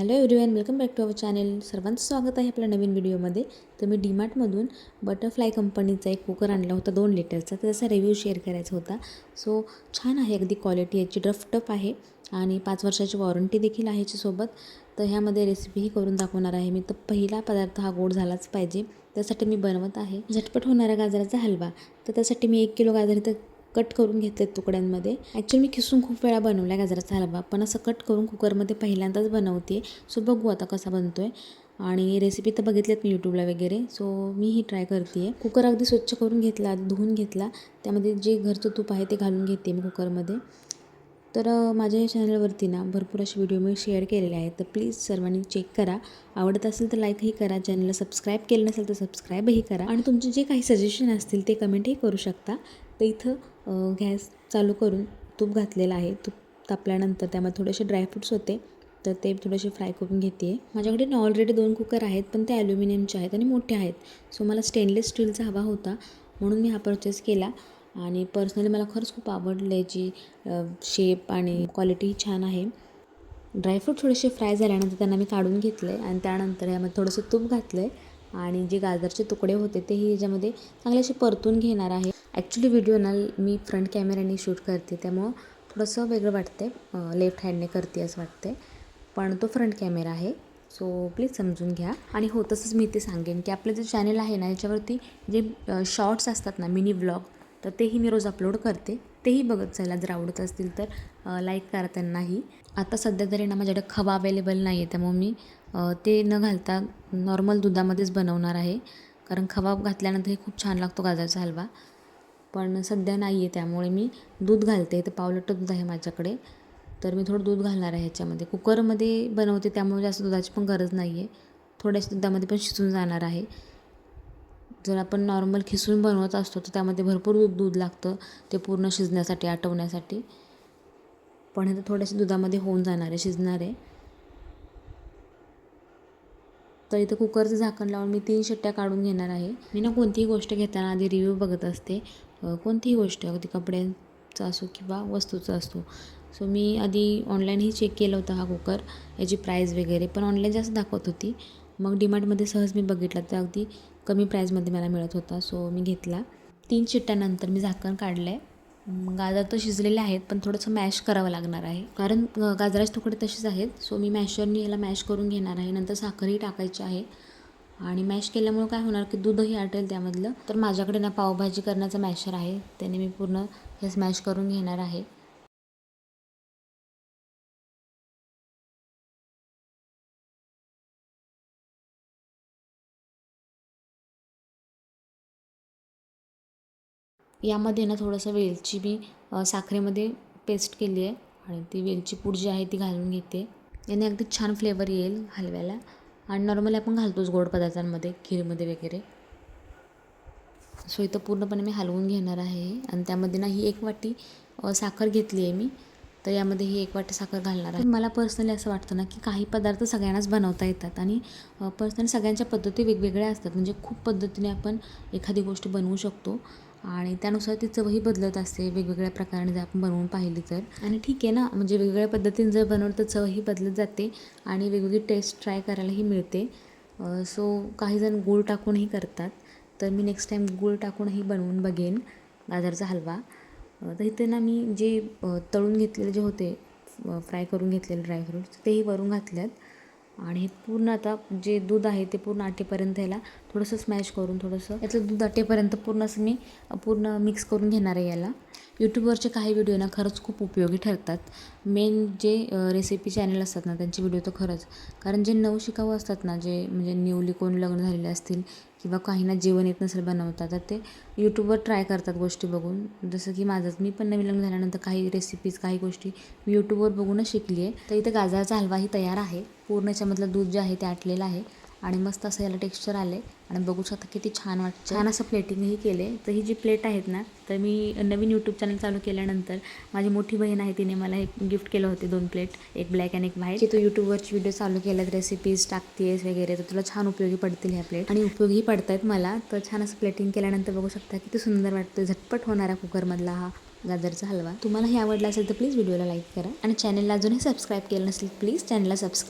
Hello everyone welcome back to our channel सर्वांचं स्वागत आहे आपल्या नवीन व्हिडिओमध्ये तर मी डीमार्टमधून बटरफ्लाय कंपनीचा एक कुकर आणला होता दोन लिटरचा. तर त्याचा रिव्ह्यू शेअर करायचा होता. सो छान आहे अगदी क्वालिटी याची टफ आहे. आणि पाच वर्षाची वॉरंटी देखील आहे याच्यासोबत. तर ह्यामध्ये रेसिपीही करून दाखवणार आहे मी. तर पहिला पदार्थ हा गोड झालाच पाहिजे. त्यासाठी मी बनवत आहे. झटपट होणारा गाजराचा हलवा. तर त्यासाठी मी एक किलो गाजर इथं कट करून घेतले तुकड्यांमध्ये. ॲक्च्युली मी खिसून खूप वेळा बनवला गाजराचा हलवा पण असं कट करून कुकरमध्ये पहिल्यांदाच बनवते. सो बघू आता कसा बनतो आहे आणि रेसिपी तर बघितल्यात मी यूट्यूबला वगैरे सो मी ही ट्राय करते आहे कुकर अगदी स्वच्छ करून घेतला धुवून घेतला. त्यामध्ये जे घरचं तूप आहे ते घालून घेते मी कुकरमध्ये. तर माझ्या या चॅनलवरती ना भरपूर असे व्हिडिओ मी शेअर केलेले आहेत. तर प्लीज सर्वांनी चेक करा. आवडत असेल तर लाईकही करा. चॅनलला सबस्क्राईब केलं नसेल तर सबस्क्राईबही करा. आणि तुमचे जे काही सजेशन असतील ते कमेंटही करू शकता. तर इथं गॅस चालू करून तूप घातलेलं आहे. तूप तापल्यानंतर त्यामध्ये थोडेसे ड्रायफ्रूट्स होते. तर ते थोडेसे फ्राय करून घेते आहे माझ्याकडे ना ऑलरेडी दोन कुकर आहेत पण ते ॲल्युमिनियमचे आहेत आणि मोठे आहेत. सो मला स्टेनलेस स्टीलचा हवा होता म्हणून मी हा परचेस केला. आणि पर्सनली मला खरंच खूप आवडलं याची शेप आणि क्वालिटीही छान आहे. ड्रायफ्रूट थोडेसे फ्राय झाल्यानंतर त्यांना मी काढून घेतले आणि त्यानंतर यामध्ये थोडंसं तूप घातलं आहे आणि जे गाजरचे तुकडे होते तेही याच्यामध्ये चांगले असे परतून घेणार आहे. ॲक्च्युली व्हिडिओ ना मी फ्रंट कॅमेऱ्याने शूट करते त्यामुळं थोडंसं वेगळं वाटते लेफ्ट हँडने करते असं वाटते पण तो फ्रंट कॅमेरा आहे. सो प्लीज समजून घ्या. आणि हो तसंच मी ते सांगेन की आपलं जे चॅनल आहे ना याच्यावरती जे शॉर्ट्स असतात ना मिनी व्लॉग तर तेही मी रोज अपलोड करते. तेही बघत जायला जर आवडत असतील तर लाईक करा त्यांनाही. आता सध्या तरी ना माझ्याकडे खवा अवेलेबल नाही आहे त्यामुळे मी ते न घालता नॉर्मल दुधामध्येच बनवणार आहे. कारण खवा घातल्यानंतर हे खूप छान लागतो गाजराचा हलवा. पण सध्या नाही आहे त्यामुळे मी दूध घालते. तर पाव लिटर दूध आहे माझ्याकडे. तर मी थोडं दूध घालणार आहे ह्याच्यामध्ये. कुकरमध्ये बनवते त्यामुळे जास्त दुधाची पण गरज नाही आहे थोड्याशा दुधामध्ये पण शिजून जाणार आहे. जर आपण नॉर्मल खिसून बनवत असतो तर त्यामध्ये भरपूर दूध दूध लागतं. ते पूर्ण शिजण्यासाठी आटवण्यासाठी. पण हे तर थोड्याशा दुधामध्ये होऊन जाणार आहे शिजणार आहे. तर इथं कुकरचं झाकण लावून मी तीन शिट्ट्या काढून घेणार आहे. मी ना कोणतीही गोष्ट घेताना आधी रिव्ह्यू बघत असते. कोणतीही गोष्ट अगदी कपड्यांचा असो किंवा वस्तूचा असतो सो मी आधी ऑनलाईनही चेक केलं होतं हा कुकर याची प्राईज वगैरे पण ऑनलाईन जास्त दाखवत होती. मग डिमार्टमध्ये सहज मी बघितला तर अगदी कमी प्राईजमध्ये मला मिळत होता. सो मी घेतला. तीन शिट्ट्यानंतर मी झाकण काढलं आहे गाजर तर शिजलेले आहेत पण थोडंसं मॅश करावं लागणार आहे. कारण गाजराचे तुकडे तसेच आहेत सो मी मॅशरनी याला मॅश करून घेणार आहे. नंतर साखरही टाकायची आहे. आणि मॅश केल्यामुळं काय होणार की दूधही आटेल त्यामधलं. तर माझ्याकडे ना पावभाजी करण्याचा मॅशर आहे. त्याने मी पूर्ण हे स्मॅश करून घेणार आहे. यामध्ये ना थोडंसं वेलची मी साखरेमध्ये पेस्ट केली आहे आणि ती वेलची पूड जी आहे ती घालून घेते. याने अगदी छान फ्लेवर येईल हलव्याला. आणि नॉर्मली आपण घालतोच गोड पदार्थांमध्ये खीरमध्ये वगैरे. सो इथं पूर्णपणे मी हलवून घेणार आहे. आणि त्यामध्ये ना ही एक वाटी साखर घेतली आहे मी. तर यामध्ये ही एक वाटी साखर घालणार आहे. मला पर्सनली असं वाटतं ना की काही पदार्थ सगळ्यांनाच बनवता येतात आणि पर्सनली सगळ्यांच्या पद्धती वेगवेगळ्या असतात. म्हणजे खूप पद्धतीने आपण एखादी गोष्ट बनवू शकतो. आणि त्यानुसार ती चवही बदलत असते. वेगवेगळ्या प्रकाराने जर आपण बनवून पाहिली तर. आणि ठीक आहे ना म्हणजे वेगवेगळ्या पद्धतीने जर बनवलं तर चवही बदलत जाते आणि वेगवेगळी टेस्ट ट्राय करायलाही मिळते. सो काहीजण गूळ टाकूनही करतात. तर मी नेक्स्ट टाईम गूळ टाकूनही बनवून बघेन गाजरचा हलवा. तर इथे ना मी जे तळून घेतलेले जे होते फ्राय करून घेतलेले ड्रायफ्रूट्स तेही वरून घातल्यात. आहेत आणि हे पूर्ण आता जे दूध आहे ते पूर्ण आटेपर्यंत याला थोडंसं स्मॅश करून थोडंसं याचं दूध आटेपर्यंत पूर्ण असं मी पूर्ण मिक्स करून घेणार आहे याला. यूट्यूबवरचे काही व्हिडिओ ना खरंच खूप उपयोगी ठरतात. मेन जे रेसिपी चॅनल असतात ना त्यांचे व्हिडिओ तर खरंच. कारण जे नऊ शिकाऊ असतात ना जे म्हणजे न्यूली कोण लग्न झालेले असतील किंवा काहींना जेवण येत नसेल बनवता तर ते यूट्यूबवर ट्राय करतात गोष्टी बघून. जसं की माझंच मी पण नवीन लग्न झाल्यानंतर काही रेसिपीज काही गोष्टी मी यूट्यूबवर बघूनच शिकली आहे तर इथं गाजराचा हलवाही तयार आहे. पूर्ण याच्यामधलं दूध जे आहे ते आटलेलं आहे. आणि मस्त असं याला टेक्स्चर आले आणि बघू शकता किती छान वाटतं छान असं प्लेटिंगही केले तर ही जी प्लेट आहेत ना तर मी नवीन यूट्यूब चॅनल चालू केल्यानंतर माझी मोठी बहीण आहे तिने मला एक गिफ्ट केलं होते दोन प्लेट एक ब्लॅक आणि एक व्हाईट तू यूट्यूबवरची व्हिडिओ चालू केल्यात रेसिपीज टाकतेस वगैरे तर तुला छान उपयोगी पडतील ह्या प्लेट आणि उपयोगी पडत आहेत मला. तर छान असं प्लेटिंग केल्यानंतर बघू शकता किती सुंदर वाटतं झटपट होणारा कुकरमधला हा गाजरचा हलवा. तुम्हाला हे आवडला असेल तर प्लीज व्हिडिओला लाईक करा. आणि चॅनलला अजूनही सबस्क्राईब केलं नसेल प्लीज चॅनलला सबस्क्राईब